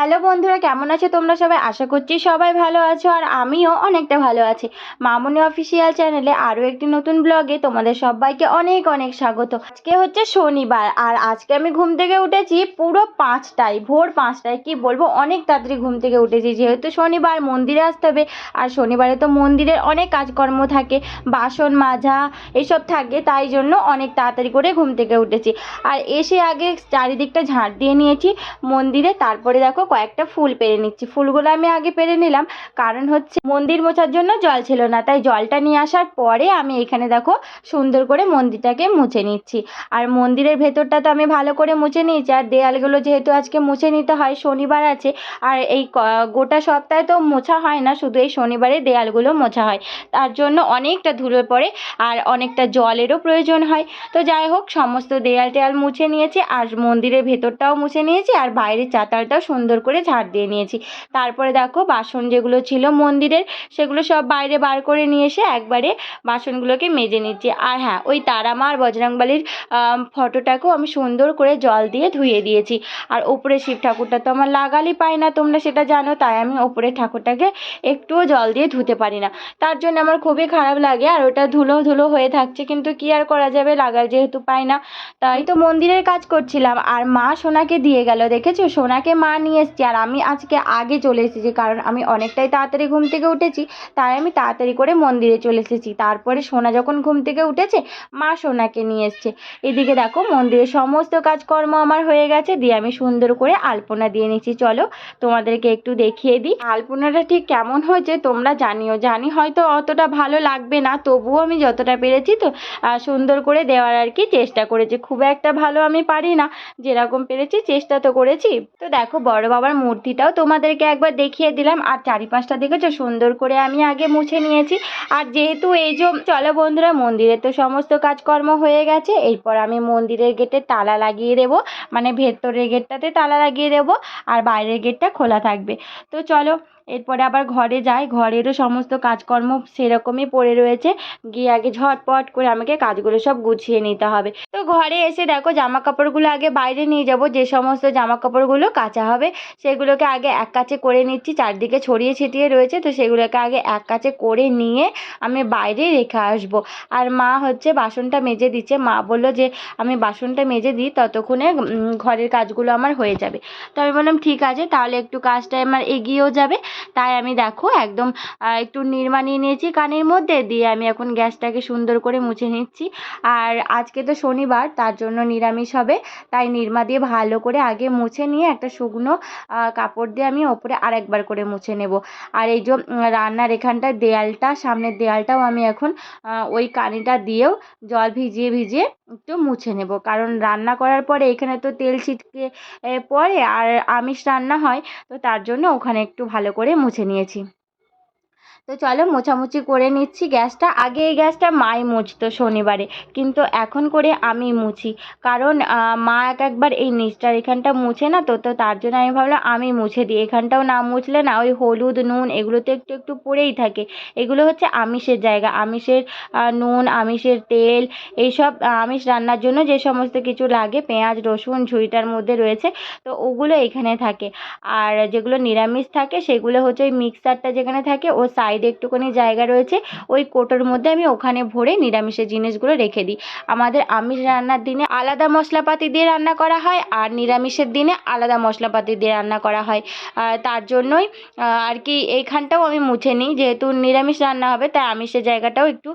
Hello বন্ধুরা, কেমন আছো তোমরা সবাই? আশা করছি সবাই ভালো আছো আর আমিও অনেকটা ভালো আছি। মামনি অফিসিয়াল চ্যানেলে আরও একটি নতুন ব্লগে তোমাদের সবাইকে অনেক অনেক স্বাগত। আজকে হচ্ছে শনিবার আর আজকে আমি ঘুম থেকে উঠেছি পুরো পাঁচটায়, ভোর পাঁচটায়, কি বলব, অনেক তাড়াতাড়ি ঘুম থেকে উঠেছি। যেহেতু শনিবার মন্দিরে আসতে হবে আর শনিবারে তো মন্দিরের অনেক কাজকর্ম থাকে, বাসন মাজা এসব থাকে, তাই জন্য অনেক তাড়াতাড়ি করে ঘুম থেকে উঠেছি। আর এসে আগে চারিদিকটা ঝাঁট দিয়ে নিয়েছি মন্দিরে, তারপরে দেখো কয়েকটা ফুল পেরে নিচ্ছি। ফুলগুলো আমি আগে পেরে নিলাম। কারণ হচ্ছে মন্দির মোছার জন্য জল ছিল না। তাই জলটা নিয়ে আসার পরে আমি এখানে দেখো সুন্দর করে মন্দিরটাকে মুছে নিচ্ছি। আর মন্দিরের ভেতরটা তো আমি ভালো করে মুছে নিয়েছি। আর দেয়ালগুলো যেহেতু আজকে মুছে নিতে হয়, শনিবার আছে। আর এই গোটা সপ্তাহে তো মোছা হয় না। শুধু এই শনিবারে দেয়ালগুলো মোছা হয়। তার জন্য অনেকটা ধুলো পড়ে আর অনেকটা জলেরও প্রয়োজন হয়। তো যাই হোক, সমস্ত দেয়াল টেয়াল মুছে নিয়েছি। আর মন্দিরের ভেতরটাও মুছে নিয়েছি। আর বাইরের চাতালটাও সুন্দর করে ঝাড় দিয়ে নিয়েছি। তারপরে দেখো বাসন যেগুলো ছিল মন্দিরের, সেগুলো সব বাইরে বার করে নিয়ে এসে একবারে বাসনগুলোকে মেজে নিচ্ছি। আর হ্যাঁ ওই তারামা আর বজরংবলির ফটোটাকেও আমি সুন্দর করে জল দিয়ে ধুয়ে দিয়েছি। আর ওপরে শিব ঠাকুরটা তো আমার লাগালই পায় না, তোমরা সেটা জানো, তাই আমি ওপরে ঠাকুরটাকে একটুও জল দিয়ে ধুতে পারি না। তার জন্য আমার খুবই খারাপ লাগে, আর ওটা ধুলো ধুলো হয়ে থাকছে, কিন্তু কি আর করা যাবে, লাগাল যেহেতু পাই না। তাই তো মন্দিরের কাজ করছিলাম, আর মা সোনাকে দিয়ে গেল, দেখেছ? সোনাকে মা নিয়ে এসছে আর আমি আজকে আগে চলে এসেছি কারণ আমি অনেকটাই তাড়াতাড়ি ঘুম থেকে উঠেছি, তাই আমি তাড়াতাড়ি করে মন্দিরে চলে এসেছি। তারপরে সোনা যখন ঘুম থেকে উঠেছে, মা সোনাকে নিয়ে এসছে। এদিকে দেখো মন্দিরের সমস্ত কাজকর্ম আমার হয়ে গেছে, দিয়ে আমি সুন্দর করে আলপনা দিয়ে নিচ্ছি। চলো তোমাদেরকে একটু দেখিয়ে দিই। আলপনাটা ঠিক কেমন হয়েছে তোমরা জানিও। জানি হয়তো অতটা ভালো লাগবে না, তবুও আমি যতটা পেরেছি তো সুন্দর করে দেওয়ার আর কি চেষ্টা করেছি। খুব একটা ভালো আমি পারি না, যেরকম পেরেছি চেষ্টা তো করেছি। তো দেখো বড় বাবার মূর্তিটাও তোমাদেরকে একবার দেখিয়ে দিলাম। আর চারিপাশটা দেখেছ? সুন্দর করে আমি আগে মুছে নিয়েছি। আর যেহেতু এই যে, চলো বন্ধুরা, মন্দিরে তো সমস্ত কাজকর্ম হয়ে গেছে। এরপর আমি মন্দিরের গেটে তালা লাগিয়ে দেবো। মানে ভেতরের গেটটাতে তালা লাগিয়ে দেবো। আর বাইরের গেটটা খোলা থাকবে। তো চলো এরপরে আবার ঘরে যাই, ঘরেরও সমস্ত কাজকর্ম সেরকমই পড়ে রয়েছে। গিয়ে আগে ঝটপট করে আমাকে কাজগুলো সব গুছিয়ে নিতে হবে। তো ঘরে এসে দেখো জামা কাপড়গুলো আগে বাইরে নিয়ে যাব, যে সমস্ত জামা কাপড়গুলো কাচা হবে সেগুলোকে আগে এক কাছে করে নিচ্ছি, চারদিকে ছড়িয়ে ছিটিয়ে রয়েছে, তো সেগুলোকে আগে এক কাছে করে নিয়ে আমি বাইরে রেখে আসব। আর মা হচ্ছে বাসনটা মেজে দিচ্ছে, মা বলল যে আমি বাসনটা মেজে দিই, ততক্ষণে ঘরের কাজগুলো আমার হয়ে যাবে। তো আমি বললাম, ঠিক আছে, তাহলে একটু কাজটা আমার এগিয়েও যাবে। তাই আমি দেখো একদম একটু নিরমা নিয়ে নিয়েছি কানের মধ্যে, দিয়ে আমি এখন গ্যাসটাকে সুন্দর করে মুছে নিচ্ছি। আর আজকে তো শনিবার, তার জন্য নিরামিষ হবে। তাই নিরমা দিয়ে ভালো করে আগে মুছে নিয়ে একটা শুকনো কাপড় দিয়ে আমি ওপরে আরেকবার করে মুছে নেব। আর এই যে রান্নার এখানটায় দেয়ালটা, সামনের দেয়ালটাও আমি এখন ওই কানিটা দিয়েও জল ভিজিয়ে ভিজিয়ে একটু মুছে নেব। কারণ রান্না করার পরে এখানে তো তেল ছিটকে পড়ে, আর আমিষ রান্না হয়, তো তার জন্য ওখানে একটু ভালো করে মুছে নিয়েছি। তো চলো মোছামুছি করে নিচ্ছি গ্যাসটা। আগে এই গ্যাসটা মাই মুছতো শনিবারে, কিন্তু এখন করে আমি মুছি। কারণ মা এক একবার এই নিচটার এখানটা মুছে না তো তো তার জন্য আমি ভাবলাম আমি মুছে দিই। এখানটাও না মুছলে না ওই হলুদ, নুন এগুলো তো একটু একটু পড়েই থাকে। এগুলো হচ্ছে আমিষের জায়গা। আমিষের নুন, আমিষের তেল এইসব আমিষ রান্নার জন্য যে সমস্ত কিছু লাগে, পেঁয়াজ, রসুন, ঝুড়িটার মধ্যে রয়েছে, তো ওগুলো এখানে থাকে। আর যেগুলো নিরামিষ থাকে সেগুলো হচ্ছে ওই মিক্সারটা যেখানে থাকে, ও সাইডে একটুখানি জায়গা রয়েছে, ওই কোটোর মধ্যে আমি ওখানে ভরে নিরামিষের জিনিসগুলো রেখে দিই। আমাদের আমিষ রান্নার দিনে আলাদা মশলাপাতি দিয়ে রান্না করা হয় আর নিরামিষের দিনে আলাদা মশলাপাতি দিয়ে রান্না করা হয়। তার জন্যই আর কি এইখানটাও আমি মুছে নিই, যেহেতু নিরামিষ রান্না হবে, তাই আমিষের জায়গাটাও একটু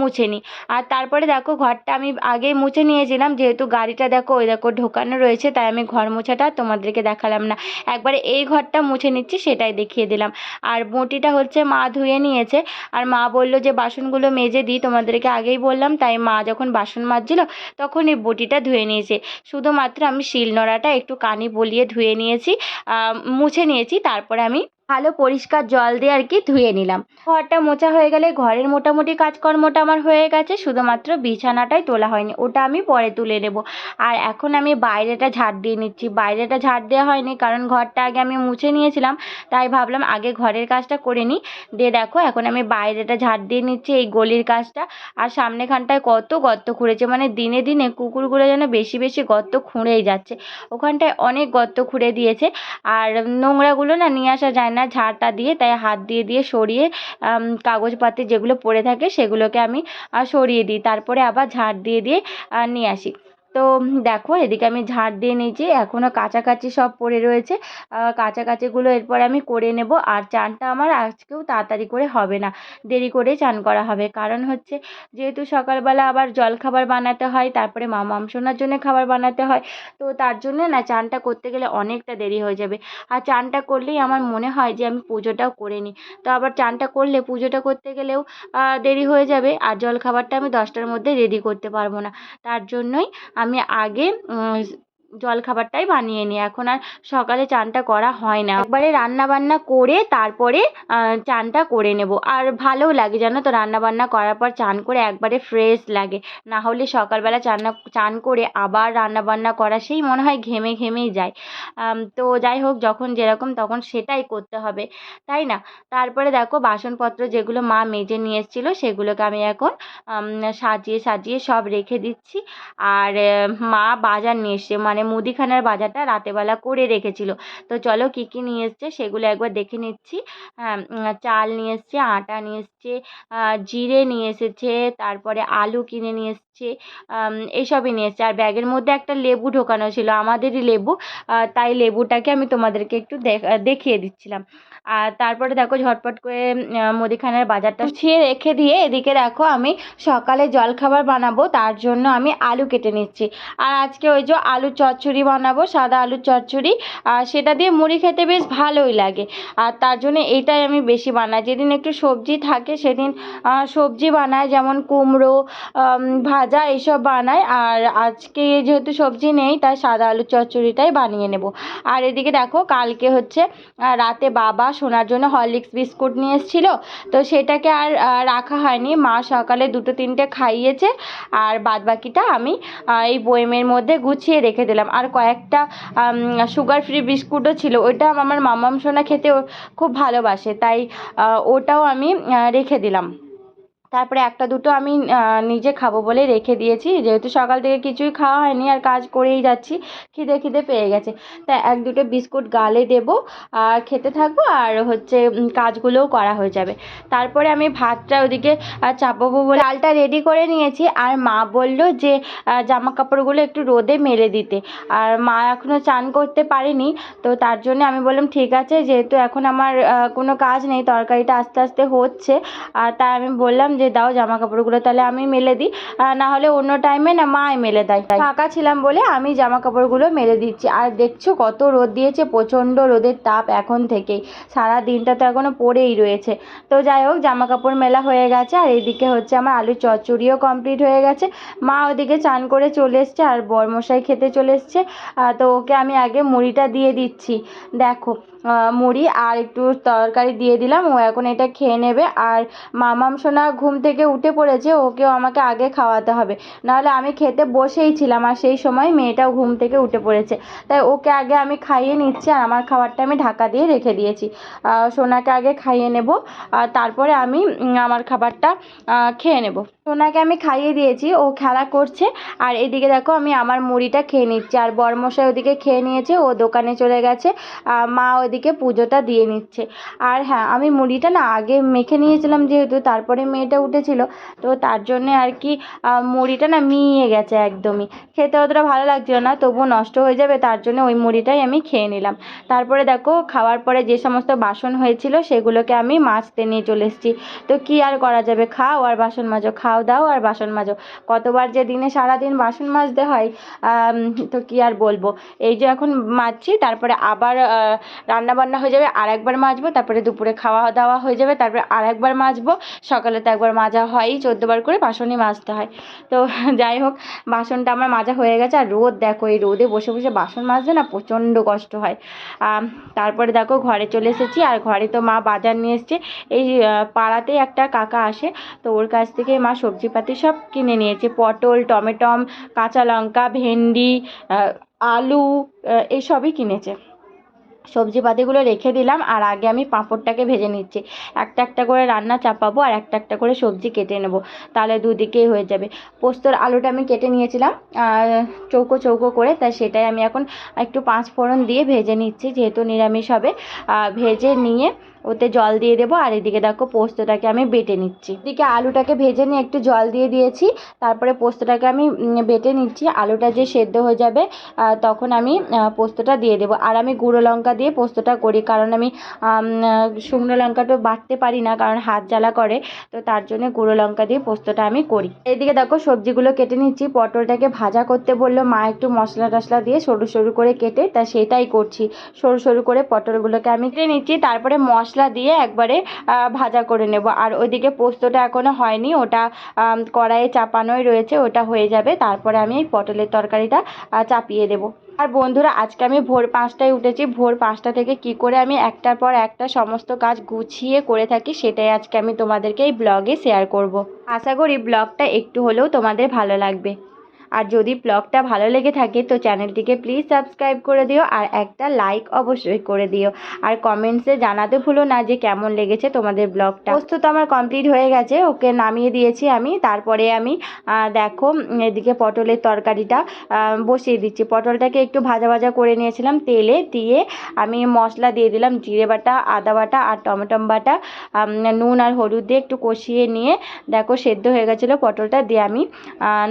মুছে নিই। আর তারপরে দেখো, ঘরটা আমি আগেই মুছে নিয়েছিলাম, যেহেতু গাড়িটা দেখো, ওই দেখো ঢোকানো রয়েছে, তাই আমি ঘর মোছাটা তোমাদেরকে দেখালাম না। একবারে এই ঘরটা মুছে নিচ্ছি, সেটাই দেখিয়ে দিলাম। আর বঁটিটা হচ্ছে মা ধুয়ে নিয়েছে। আর মা বলল যে, বাসনগুলো মেজে দিই, তোমাদেরকে আগেই বললাম। তাই মা যখন বাসন মাজছিল, তখন এই বটিটা ধুয়ে নিয়েছে। শুধুমাত্র আমি শিলনোড়াটা একটু কানি বলিয়ে ধুয়ে নিয়েছি মুছে নিয়েছি, তারপরে আমি ভালো পরিষ্কার জল দিয়ে আর কি ধুয়ে নিলাম। ঘরটা মোছা হয়ে গেলে ঘরের মোটামুটি কাজকর্মটা আমার হয়ে গেছে, শুধুমাত্র বিছানাটাই তোলা হয়নি, ওটা আমি পরে তুলে নেব। আর এখন আমি বাইরেটা ঝাড় দিয়ে নিচ্ছি, বাইরেটা ঝাড় দেওয়া হয়নি কারণ ঘরটা আগে আমি মুছে নিয়েছিলাম, তাই ভাবলাম আগে ঘরের কাজটা করে নিই। দিয়ে দেখো এখন আমি বাইরেটা ঝাড় দিয়ে নিচ্ছি এই গলির কাজটা, আর সামনেখানটায় কত গর্ত খুঁড়েছে মানে দিনে দিনে কুকুরগুলো যেন বেশি বেশি গর্ত খুঁড়েই যাচ্ছে। ওখানটায় অনেক গর্ত খুঁড়ে দিয়েছে, আর নোংরাগুলো না নিয়ে আসা যায় না ঝাড়টা দিয়ে, তাই হাত দিয়ে দিয়ে সরিয়ে কাগজপাতি যেগুলো পড়ে থাকে সেগুলোকে আমি সরিয়ে দিই। তারপরে আবার ঝাড় দিয়ে দিয়ে নিয়ে আসি। তো দেখো এদিকে আমি ঝাড় দিয়ে নিয়েছি এখনও কাছাকাছি সব পড়ে রয়েছে। কাছাকাছিগুলো এরপর আমি করে নেব, আর চানটা আমার আজকেও তাড়াতাড়ি করে হবে না, দেরি করে চান করা হবে। কারণ হচ্ছে যেহেতু সকালবেলা আবার জলখাবার বানাতে হয়, তারপরে মা মামসোনার জন্য খাবার বানাতে হয়, তো তার জন্যে না চানটা করতে গেলে অনেকটা দেরি হয়ে যাবে। আর চানটা করলেই আমার মনে হয় যে আমি পুজোটাও করে নিই। তো আবার চানটা করলে পুজোটা করতে গেলেও দেরি হয়ে যাবে, আর জলখাবারটা আমি দশটার মধ্যে রেডি করতে পারব না। তার জন্যই আমি আগে জলখাবারটাই বানিয়ে নিই। এখন আর সকালে চানটা করা হয় না। একবারে রান্না বান্না করে তারপরে চানটা করে নেব। আর ভালোও লাগে, জানো তো? রান্না বান্না করার পর চান করে একবারে ফ্রেশ লাগে। না হলে সকালবেলা চান্না চান করে আবার রান্না বান্না করা সেই মনে হয় ঘেমে ঘেমেই যায়। তো যাই হোক, যখন যেরকম তখন সেটাই করতে হবে, তাই না? তারপরে দেখো, বাসনপত্র যেগুলো মা মেজে নিয়ে এসেছিল, সেগুলোকে আমি এখন সাজিয়ে সাজিয়ে সব রেখে দিচ্ছি। আর, মা বাজার নিয়ে এসছে মানে মুদিখানার বাজারটা রাতেরবেলা করে রেখেছিল। তো চলো কী কী নিয়ে এসছে সেগুলো একবার দেখে নিচ্ছি। হ্যাঁ চাল নিয়ে এসছে, আটা নিয়ে এসছে জিরে নিয়ে এসেছে, তারপরে আলু কিনে নিয়ে এসছে। এইসবই নিয়ে এসছে। আর ব্যাগের মধ্যে একটা লেবু ঢোকানো ছিল, আমাদেরই লেবু। তাই লেবুটাকে আমি তোমাদেরকে একটু দেখিয়ে দিচ্ছিলাম। আর তারপরে দেখো ঝটপট করে মুদিখানার বাজারটা গুছিয়ে রেখে দিয়ে এদিকে দেখো আমি সকালে জলখাবার বানাবো, তার জন্য আমি আলু কেটে নিচ্ছি। আর আজকে ওই যে আলুর চচ্চড়ি বানাবো, সাদা আলুর চচ্চড়ি আর সেটা দিয়ে মুড়ি খেতে বেশ ভালোই লাগে। আর তার জন্য এইটাই আমি বেশি বানাই। যেদিন একটু সবজি থাকে, সেদিন সবজি বানাই, যেমন কুমড়ো ভাজা এইসব বানাই, আর আজকে যেহেতু সবজি নেই, তাই সাদা আলুর চচ্চড়িটাই বানিয়ে নেব। আর এদিকে দেখো, কালকে হচ্ছে রাতে বাবা সোনার জন্য হরলিক্স বিস্কুট নিয়ে এসেছিল, তো সেটাকে আর রাখা হয়নি। মা সকালে দুটো তিনটে খাইয়েছে, আর বাদবাকিটা আমি এই বয়েমের মধ্যে গুছিয়ে রেখে দিলাম। আর কয়েকটা সুগার ফ্রি বিস্কুটও ছিল, ওইটা আমার মামাম সোনা খেতে খুব ভালোবাসে, তাই ওটাও আমি রেখে দিলাম। তারপরে একটা দুটো আমি নিজে খাব বলে রেখে দিয়েছি। যেহেতু সকাল থেকে কিছুই খাওয়া হয়নি আর কাজ করেই যাচ্ছি, খিদে খিদে পেয়ে গেছে। তা এক দুটো বিস্কুট গালে দেবো আর খেতে থাকব আর হচ্ছে কাজগুলোও করা হয়ে যাবে। তারপরে আমি ভাতটা ওদিকে চাপাবো বলে চালটা রেডি করে নিয়েছি। আর মা বলল যে জামা কাপড়গুলো একটু রোদে মেলে দিতে। আর মা এখনও চান করতে পারেনি, তো তার জন্য আমি বললাম, ঠিক আছে, যেহেতু এখন আমার কোনো কাজ নেই, তরকারিটা আস্তে আস্তে হচ্ছে। আর তাই আমি বললাম যে দাও জামা কাপড়গুলো তাহলে আমি মেলে দিই। না হলে অন্য টাইমে না মাই মেলে দেয়। ফাঁকা ছিলাম বলে আমি জামা কাপড়গুলো মেলে দিচ্ছি। আর দেখছ কত রোদ দিয়েছে, প্রচণ্ড রোদের তাপ এখন থেকেই। সারা দিনটা তো এখনও পড়েই রয়েছে। তো যাই হোক জামা কাপড় মেলা হয়ে গেছে, আর এইদিকে হচ্ছে আমার আলুর চচ্চড়িও কমপ্লিট হয়ে গেছে। মা ওদিকে চান করে চলে এসছে, আর বরমশাই খেতে চলে এসছে। তো ওকে আমি আগে মুড়িটা দিয়ে দিচ্ছি। দেখো মুড়ি আর একটু তরকারি দিয়ে দিলাম। ও এখন এটা খেয়ে নেবে। আর মামাম সোনা ঘুম থেকে উঠে পড়েছে, ওকেও আমাকে আগে খাওয়াতে হবে। নাহলে আমি খেতে বসেই ছিলাম আর সেই সময় মেয়েটাও ঘুম থেকে উঠে পড়েছে। তাই ওকে আগে আমি খাইয়ে নিচ্ছি আর আমার খাবারটা আমি ঢাকা দিয়ে রেখে দিয়েছি। সোনাকে আগে খাইয়ে নেব। আর তারপরে আমি আমার খাবারটা খেয়ে নেব। সোনাকে আমি খাইয়ে দিয়েছি। ও খেলা করছে। আর এদিকে দেখো আমি আমার মুড়িটা খেয়ে নিচ্ছি। আর বরমশাই ওদিকে খেয়ে নিয়েছে। ও দোকানে চলে গেছে। মা ওদিকে পুজোটা দিয়ে নিচ্ছে। আর হ্যাঁ আমি মুড়িটা না আগে মেখে নিয়েছিলাম যেহেতু, তারপরে মেয়েটা উঠেছিল, তো তার জন্যে আর কি মুড়িটা না মিইয়ে গেছে একদমই। খেতে অতটা ভালো লাগছিল না, তবুও নষ্ট হয়ে যাবে, তার জন্য ওই মুড়িটাই আমি খেয়ে নিলাম। তারপরে দেখো, খাওয়ার পরে যে সমস্ত বাসন হয়েছিল, সেগুলোকে আমি মাজতে নিয়ে চলে এসেছি। তো কী আর করা যাবে? খাও আর বাসন মাজো, খাও, দাও আর বাসন মাজো। কতবার যে দিনে সারাদিন বাসন মাজতে হয় তো কী আর বলব? এই যে এখন মাজছি, তারপরে আবার রান্না বান্না হয়ে যাবে আর একবার মাজবো তারপরে দুপুরে খাওয়া দাওয়া হয়ে যাবে তারপরে আর একবার মাজবো। সকালে তো একবার মাজা হয়ই চোদ্দোবার করে বাসনই মাজতে হয়। তো যাই হোক বাসনটা আমার মাজা হয়ে গেছে আর রোদ দেখো এই রোদে বসে বসে বাসন মাজতে না প্রচণ্ড কষ্ট হয়। তারপরে দেখো ঘরে চলে এসেছি আর ঘরে তো মা বাজার নিয়ে এসছে। এই পাড়াতেই একটা কাকা আসে তো ওর কাছ থেকে মা সবজিপাতি সব কিনে নিয়েছে। পটল টমেটম কাঁচা লঙ্কা ভেন্ডি আলু আহ, এইসবই কিনেছে। সবজিপাতিগুলো রেখে দিলাম আর আগে আমি পাঁপড়টাকে ভেজে নিচ্ছি। একটা একটা করে রান্না চাপাবো আর একটা একটা করে সবজি কেটে নেব। তাহলে দুদিকেই হয়ে যাবে। পোস্তর আলুটা আমি কেটে নিয়েছিলাম চৌকো চৌকো করে তাই সেটাই আমি এখন একটু পাঁচ ফোড়ন দিয়ে ভেজে নিচ্ছি, যেহেতু নিরামিষ হবে। ভেজে নিয়ে ওতে জল দিয়ে দেবো, আর এদিকে দেখো পোস্তটাকে আমি বেটে নিচ্ছি। এদিকে আলুটাকে ভেজে নিয়ে একটু জল দিয়ে দিয়েছি, তারপরে পোস্তটাকে আমি বেটে নিচ্ছি। আলুটা যে সেদ্ধ হয়ে যাবে তখন আমি পোস্তটা দিয়ে দেবো। আর আমি গুঁড়ো লঙ্কা দিয়ে পোস্তটা করি, কারণ আমি শুকনো লঙ্কাটা বাটতে পারি না, কারণ হাত জ্বালা করে, তো তার জন্য গুঁড়ো লঙ্কা দিয়ে পোস্তটা আমি করি। এদিকে দেখো সবজিগুলো কেটে নিচ্ছি, পটলটাকে ভাজা করতে বলল, মা একটু মশলা টশলা দিয়ে সরু সরু করে কেটে, তা সেটাই করছি। সরু সরু করে পটলগুলোকে আমি কেটে নিচ্ছি, তারপরে মশলা দিয়ে একবারে ভাজা করে নেব। আর ওইদিকে পোস্তটা এখনও হয়নি, ওটা কড়াইয়ে চাপানোই রয়েছে, ওটা হয়ে যাবে। তারপরে আমি এই পটলের তরকারিটা চাপিয়ে দেবো। আর বন্ধুরা, আজকে আমি ভোর পাঁচটায় উঠেছি। ভোর পাঁচটা থেকে কি করে আমি একটার পর একটা সমস্ত কাজ গুছিয়ে করে থাকি, সেটাই আজকে আমি তোমাদেরকে এই ব্লগে শেয়ার করব। আশা করি ব্লগটা একটু হলেও তোমাদের ভালো লাগবে। আর যদি ব্লগটা ভালো লেগে থাকে, তো চ্যানেলটিকে প্লিজ সাবস্ক্রাইব করে দিও আর একটা লাইক অবশ্যই করে দিও। আর কমেন্টসে জানাতে ভুলো না যে কেমন লেগেছে তোমাদের ব্লগটা। প্রস্তুত আমার কমপ্লিট হয়ে গেছে, ওকে নামিয়ে দিয়েছি আমি। তারপরে আমি দেখো, এদিকে পটলের তরকারিটা বসিয়ে দিচ্ছি। পটলটাকে একটু ভাজা ভাজা করে নিয়েছিলাম তেলে, দিয়ে আমি মশলা দিয়ে দিলাম জিরে বাটা, আদা বাটা আর টমেটম বাটা নুন আর হলুদ দিয়ে একটু কষিয়ে নিয়ে, দেখো, সেদ্ধ হয়ে গেছিল পটলটা, দিয়ে আমি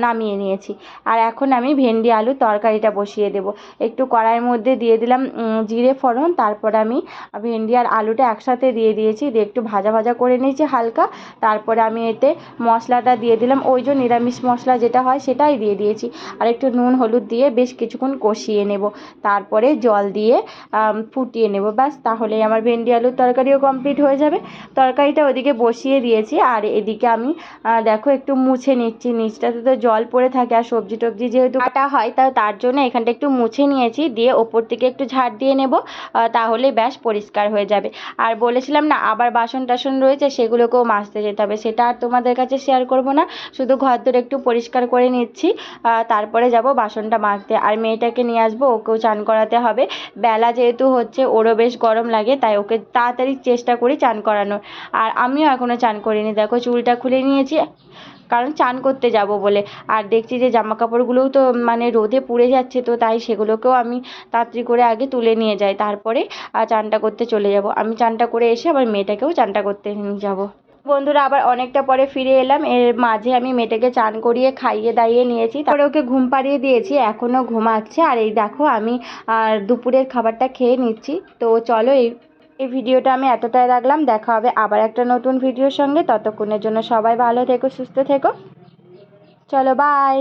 নামিয়ে নিয়েছি। আর এখন আমি ভেন্ডি, আলু, তরকারিটা বসিয়ে দেব। একটু কড়াইয়ের মধ্যে দিয়ে দিলাম জিরে, ফোড়ন। তারপর আমি ভেন্ডি আর আলুটা একসাথে দিয়ে দিয়েছি। দিয়ে একটু ভাজা ভাজা করে নিয়েছি হালকা। তারপরে আমি এতে মশলাটা দিয়ে দিলাম। ওই যে নিরামিষ মশলা যেটা হয় সেটাই দিয়ে দিয়েছি। আর একটু নুন, হলুদ দিয়ে বেশ কিছুক্ষণ কষিয়ে নেব। তারপরে জল দিয়ে ফুটিয়ে নেব। ব্যাস, তাহলেই আমার ভেন্ডি, আলুর তরকারিও কমপ্লিট হয়ে যাবে। তরকারিটা ওদিকে বসিয়ে দিয়েছি। আর এদিকে আমি দেখো একটু মুছে নিচ্ছি। নিচটাতে তো জল পড়ে থাকে আর সবজি টবজি যেহেতু কাটা হয়, তা তার জন্য এখানটা একটু মুছে নিয়েছি, দিয়ে ওপর থেকে একটু ঝাড় দিয়ে নেব তাহলে ব্যাস পরিষ্কার হয়ে যাবে। আর বলেছিলাম না, আবার বাসন টাসন রয়েছে, সেগুলোকেও মাজতে যেতে হবে, সেটা আর তোমাদের কাছে শেয়ার করব না, শুধু ঘর দর একটু পরিষ্কার করে নিচ্ছি তারপরে যাব বাসনটা মাজতে। আর মেয়েটাকে নিয়ে আসব, ওকেও চান করাতে হবে। বেলা যেহেতু হচ্ছে, ওরও বেশ গরম লাগে, তাই ওকে তাড়াতাড়ি চেষ্টা করি চান করানোর। আর আমিও এখনও চান করিনি, দেখো চুলটা খুলে নিয়েছি। কারণ চান করতে যাব বলে। আর দেখছি যে জামা কাপড়গুলোও তো মানে রোদে পুড়ে যাচ্ছে, তো তাই সেগুলোকেও আমি তাড়াতাড়ি করে আগে তুলে নিয়ে যাই। তারপরে চানটা করতে চলে যাব। আমি চানটা করে এসে আবার মেয়েটাকেও চানটা করতে নিয়ে যাব। বন্ধুরা, আবার অনেকটা পরে ফিরে এলাম। এর মাঝে আমি মেয়েটাকে চান করিয়ে খাইয়ে দাইয়ে নিয়েছি। তারপরে ওকে ঘুম পাড়িয়ে দিয়েছি এখনও ঘুমাচ্ছে। আর এই দেখো, আমি আর দুপুরের খাবারটা খেয়ে নিচ্ছি। তো চলো এই এই ভিডিওটা আমি এতটাই রাখলাম। দেখা হবে আবার একটা নতুন ভিডিওর সঙ্গে। ততক্ষণের জন্য সবাই ভালো থেকো, সুস্থ থেকো। চলো বাই